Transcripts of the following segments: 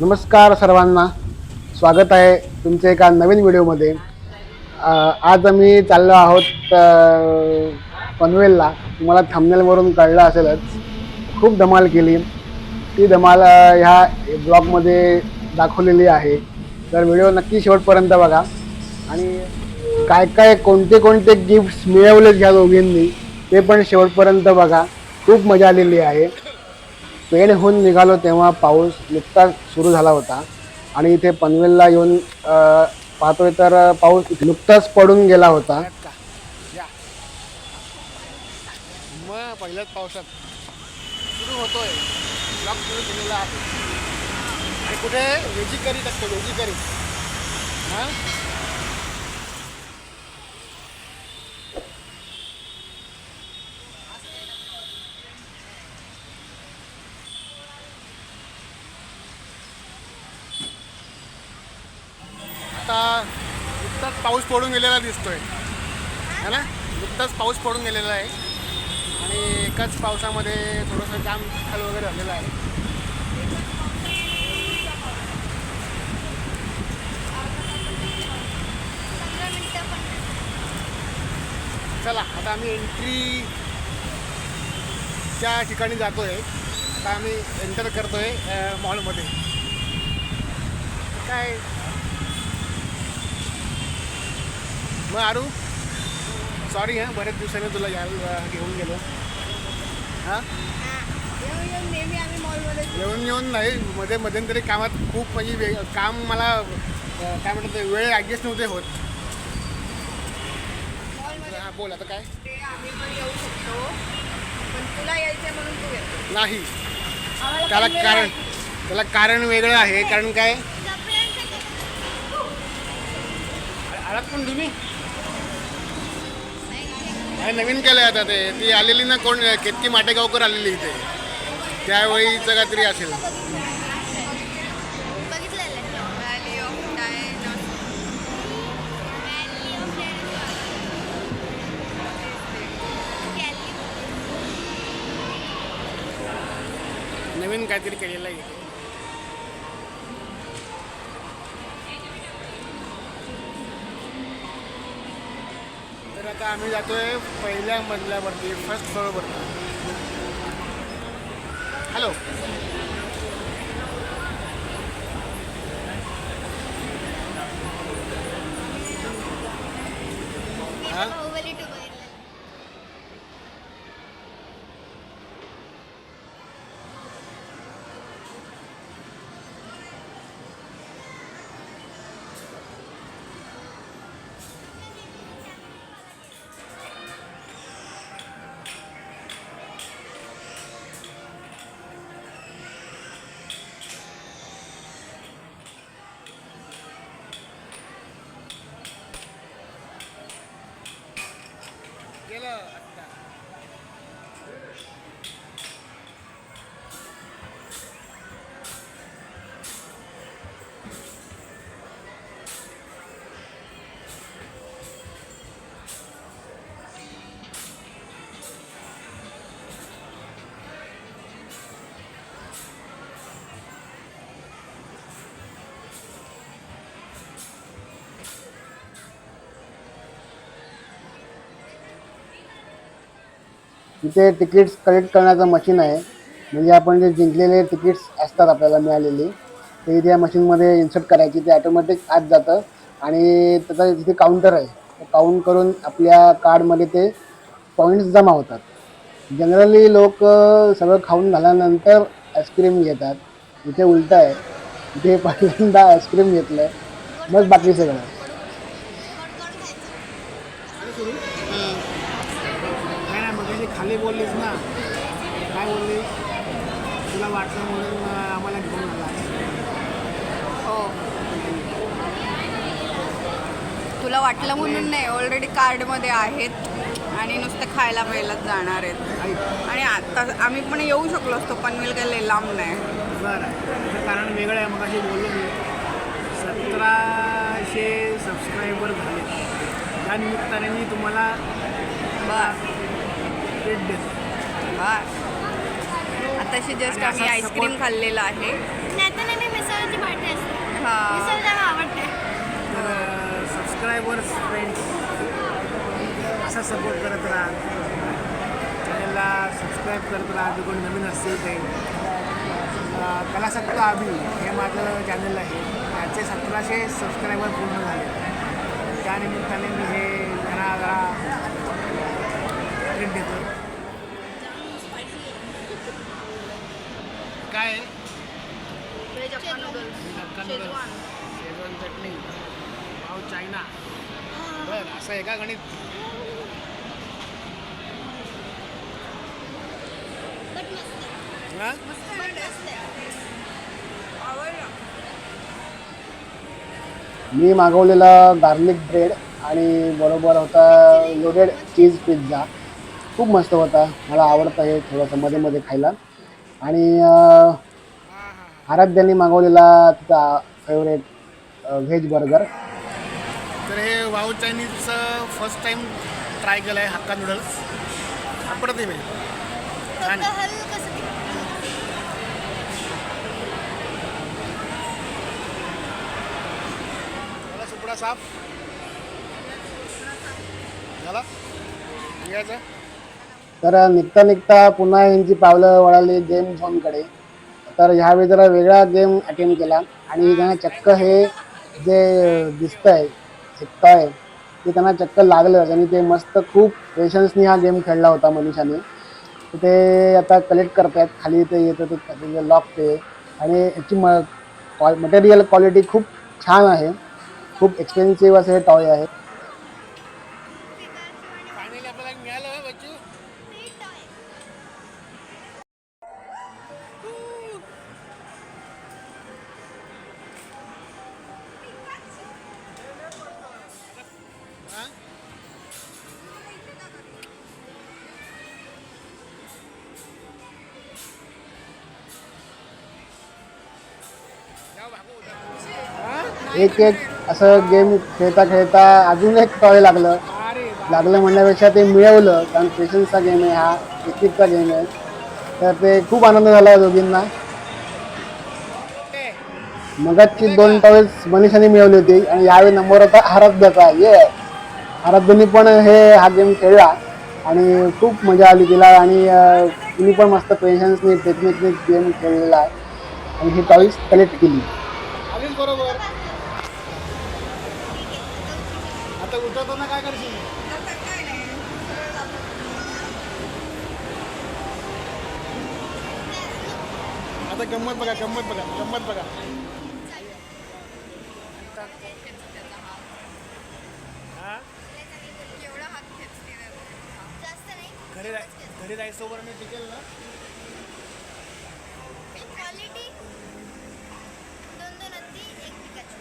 नमस्कार सर्वांना. स्वागत आहे तुमच्या एका नवीन व्हिडिओमध्ये. आज आम्ही चाललो आहोत पनवेलला. तुम्हाला थंबनेलवरून कळलं असेलच. खूप धमाल केली. ती धमाल ह्या ब्लॉगमध्ये दाखवलेली आहे. तर व्हिडिओ नक्की शेवटपर्यंत बघा. आणि काय काय कोणते कोणते गिफ्ट्स मिळवलेत ह्या दोघींनी ते पण शेवटपर्यंत बघा. खूप मजा आलेली आहे. पेणहून निघालो तेव्हा पाऊस नुकताच सुरू झाला होता. आणि इथे पनवेलला येऊन पाहतोय तर पाऊस नुकताच पडून गेला होता. मग पहिल्याच पावसात सुरू होतोय. ब्लॉक सुरू केलेला आहे. आणि कुठे? वेजी करीत असतो वेजी करीत हां आता नुकताच पाऊस पडून गेलेला दिसतोय. है ना? नुकताच पाऊस पडून गेलेला आहे. आणि एकाच पावसामध्ये थोडंसं जाम खाल वगैरे झालेलं आहे. चला आता आम्ही एंट्री ठिकाणी ठिकाणी जातोय. आता आम्ही एंटर करतोय आहे मॉलमध्ये काय? मग आरू? सॉरी हां बऱ्याच दिवसाने तुला यायला घेऊन गेलो. हां? येऊन येऊन नाही मध्ये मध्यंतरी कामात खूप म्हणजे वे काम मला काय म्हणतात वेळ ॲडजस्ट नव्हते होत. हां बोल आता काय? नाही. त्याला कारण. त्याला कारण वेगळं आहे कारण काय? आलात पण तुम्ही? काय नवीन केलं आता ते. ती आलेली ना कोण? केतकी माटेगावकर आलेली इथे. त्यावेळीचं काहीतरी असेल. नवीन काहीतरी केलेलं आहे. आम्ही जातो आहे आम्ही जातोय पहिल्या मजल्यावरती फर्स्ट फ्लोअरवरती हॅलो तिथे तिकीट्स कलेक्ट करण्याचं मशीन आहे. म्हणजे आपण जे जिंकलेले तिकीट्स असतात आपल्याला मिळालेली ते त्या मशीनमध्ये इन्सर्ट करायची ते ऑटोमॅटिक आत जातं. आणि त्याचा तिथे काउंटर आहे. काउंट करून आपल्या कार्डमध्ये ते पॉईंट्स जमा होतात. जनरली लोक सगळं खाऊन झाल्यानंतर आईस्क्रीम घेतात. इथे उलटं आहे. इथे पहिल्यांदा आईस्क्रीम घेतलं मग बाकी सगळं. खाली बोललीस ना काय बोलली तुला वाटलं म्हणून आम्हाला घेऊन आला. हो. तुला वाटलं म्हणून नाही ऑलरेडी कार्डमध्ये आहेत आणि नुसतं खायला पहिलाच जाणार आहेत. आणि आता आम्ही पण येऊ शकलो असतो पनवेल काही लय लांब नाही. बरं. त्याचं कारण वेगळं आहे मग अशी बोललो मी. सतराशे सबस्क्रायबर झाले. त्या निमित्ताने मी तुम्हाला बस भेट आताशी जस्ट आम्ही आईस्क्रीम खाल्लेलं आहे. हां. सबस्क्रायबर्स फ्रेंड्स असा सपोर्ट करत राहा. चॅनलला सबस्क्राईब करत राहा जो कोण नवीन असतील ते. कलासक्त सकतो आम्ही हे माझं चॅनल आहे. त्याचे सतराशे सबस्क्रायबर पूर्ण झाले. त्यानिमित्ताने मी हे घरा घरा शेजवान. नूडल्स, शेजवान चटणी. चायना. बर असं आहे का गणित हा? मी मागवलेला गार्लिक ब्रेड आणि बरोबर होता लोडेड चीज पिझ्झा खूप मस्त होता. मला आवडतं हे थोडंसं मध्ये मध्ये खायला. आणि आराध्याने मागवलेला तिचा फेवरेट व्हेज बर्गर तर हे वाव चायनीजचं फर्स्ट टाइम ट्राय केलं आहे हक्का नूडल्स छान आहे. झाला सुपडा साफ झाला? निघायचं? तर निघता निघता पुन्हा यांची पावलं वळाली गेम झोनकडे तर ह्यावेळी जरा वेगळा गेम अटेंड केला. आणि त्यांना चक्क हे जे दिसतंय आहे ते त्यांना चक्क लागलं. आणि ते मस्त खूप पेशन्सनी हा गेम खेळला होता मनीषाने. ते आता कलेक्ट करतायत. खाली ते येतं ते लॉक ते. आणि याची म मटेरियल क्वालिटी खूप छान आहे. खूप एक्सपेन्सिव्ह असे हे टॉय आहे एक एक असं गेम खेळता खेळता अजून एक टॉय लागलं. लागलं म्हणण्यापेक्षा ते मिळवलं. कारण पेशन्सचा गेम आहे हा. टिकीटचा गेम आहे. तर ते खूप आनंद झाला दोघींना. मगाची दोन टॉयल्स मनीषाने मिळवली होती. आणि यावेळी नंबर होता आराध्याचा ये आराध्याने पण हे हा गेम खेळला. आणि खूप मजा आली तिला. आणि तिने पण मस्त पेशन्सने टेक्निकने गेम खेळलेला आहे. आणि ही टॉईस कलेक्ट केली. बरोबर. आता उठवताना काय करशील? आता गंमत बघा गंमत बघा गंमत बघा. हा? घरी जाय घरी जायचं मी टिकेल ना क्वालिटी दोन दोन हत्ती एक पिकाचू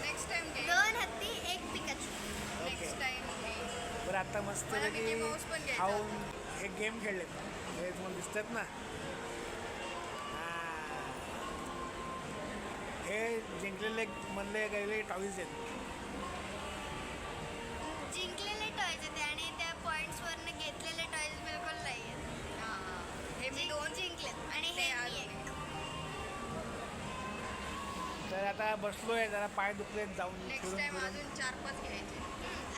नेक्स्ट टाइम घे दोन हत्ती एक पिकाचू नेक्स्ट टाइम घे बरं आता मस्त खाऊन हे गेम खेळले. हे तुम्हाला दिसतात ना? हा. जिंकलेले मधले गेलेले टॉईज आहेत. जिंकलेले टॉयज होते आणि त्या पॉइंट्स वरनं घेतलेले टॉयज बिलकुल नाही आहेत. हां. हे मी दोन जिंकलेत. आणि हे. तर आता बसलोय जरा पाय दुखलेत जाऊन नेक्स्ट टाइम अजून चार पाच घ्यायचे.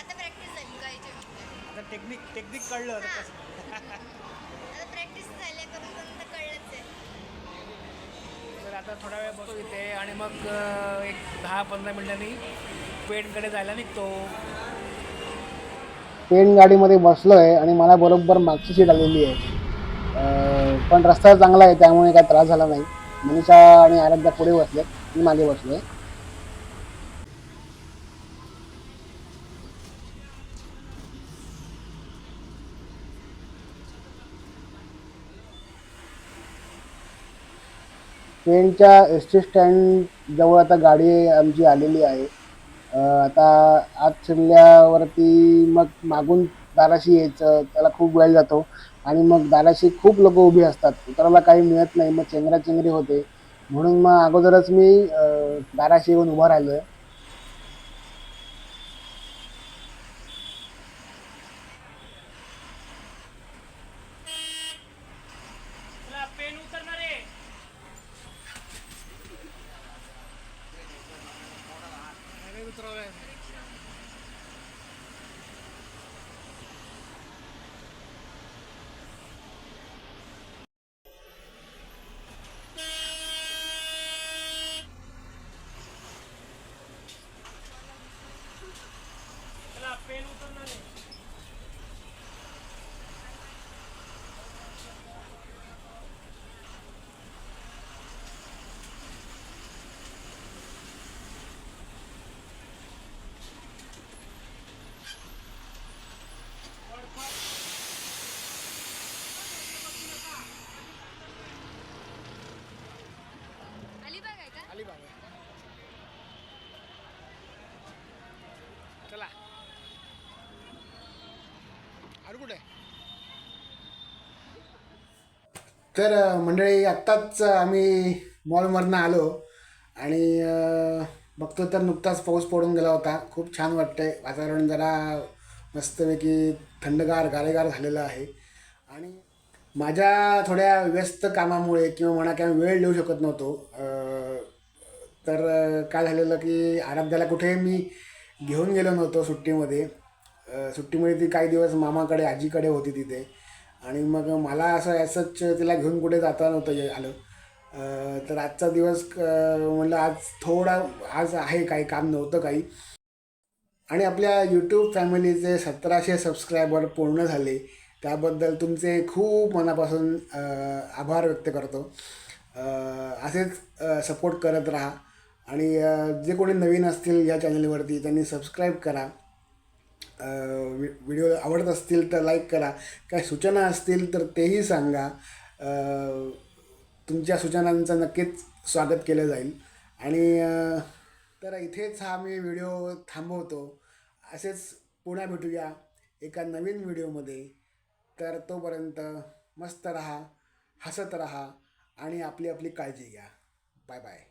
आता प्रॅक्टिस झाली गायचे आता टेक्निक टेक्निक कळलं आता कसं. प्रॅक्टिस झाली करून करून तर कळलंच आहे. तर आता थोडा वेळ बसतो इथे आणि मग एक दहा पंधरा मिनिटांनी पेनकडे जायला निघतो. पेन गाडीमध्ये बसलो आहे आणि मला बरोबर मागची सीट आलेली आहे. पण रस्ता चांगला आहे त्यामुळे काय त्रास झाला नाही. मनीषा आणि आराध्या पुढे बसले मी मागे बसलोय. ट्रेनच्या एस टी स्टँड जवळ आता गाडी आमची आलेली आहे. आता आत शिरल्यावरती मग मागून दाराशी यायचं त्याला खूप वेळ जातो आणि मग दाराशी खूप लोक उभी असतात. उतरायला काही मिळत नाही मग चेंगराचेंगरी होते. म्हणून मग अगोदरच मी दाराशी येऊन उभा राहिलो आहे खाली पाव चला. अरे कुठे? तर मंडळी आत्ताच आम्ही मॉलमधनं आलो आणि बघतो तर नुकताच पाऊस पडून गेला होता. खूप छान वाटतंय. वातावरण जरा मस्तपैकी थंडगार गारेगार झालेलं आहे. आणि माझ्या थोड्या व्यस्त कामामुळे किंवा म्हणा किंवा वेळ देऊ शकत नव्हतो. तर काय झालेलं की आराध्याला कुठे मी घेऊन गेलो नव्हतो सुट्टीमध्ये. सुट्टीमध्ये ती काही दिवस मामाकडे आजीकडे होती तिथे. आणि मग मला असं असंच तिला घेऊन कुठे जाता नव्हतं आलं. तर आजचा दिवस क- म्हणलं आज थोडा आज आहे काही काम नव्हतं काही. आणि आपल्या यूट्यूब फॅमिलीचे सतराशे सबस्क्रायबर पूर्ण झाले. त्याबद्दल तुमचे खूप मनापासून आभार व्यक्त करतो. असेच सपोर्ट करत राहा. आणि जे कोणी नवीन असतील या चॅनलवरती त्यांनी सबस्क्राईब करा. वि व्हिडिओ आवडत असतील तर लाईक करा. काय सूचना असतील तर तेही सांगा. तुमच्या सूचनांचं नक्कीच स्वागत केलं जाईल. आणि तर इथेच हा मी व्हिडिओ थांबवतो. असेच पुन्हा भेटूया एका नवीन व्हिडिओमध्ये. तर तोपर्यंत मस्त रहा हसत रहा आणि आपली आपली काळजी घ्या. Bye bye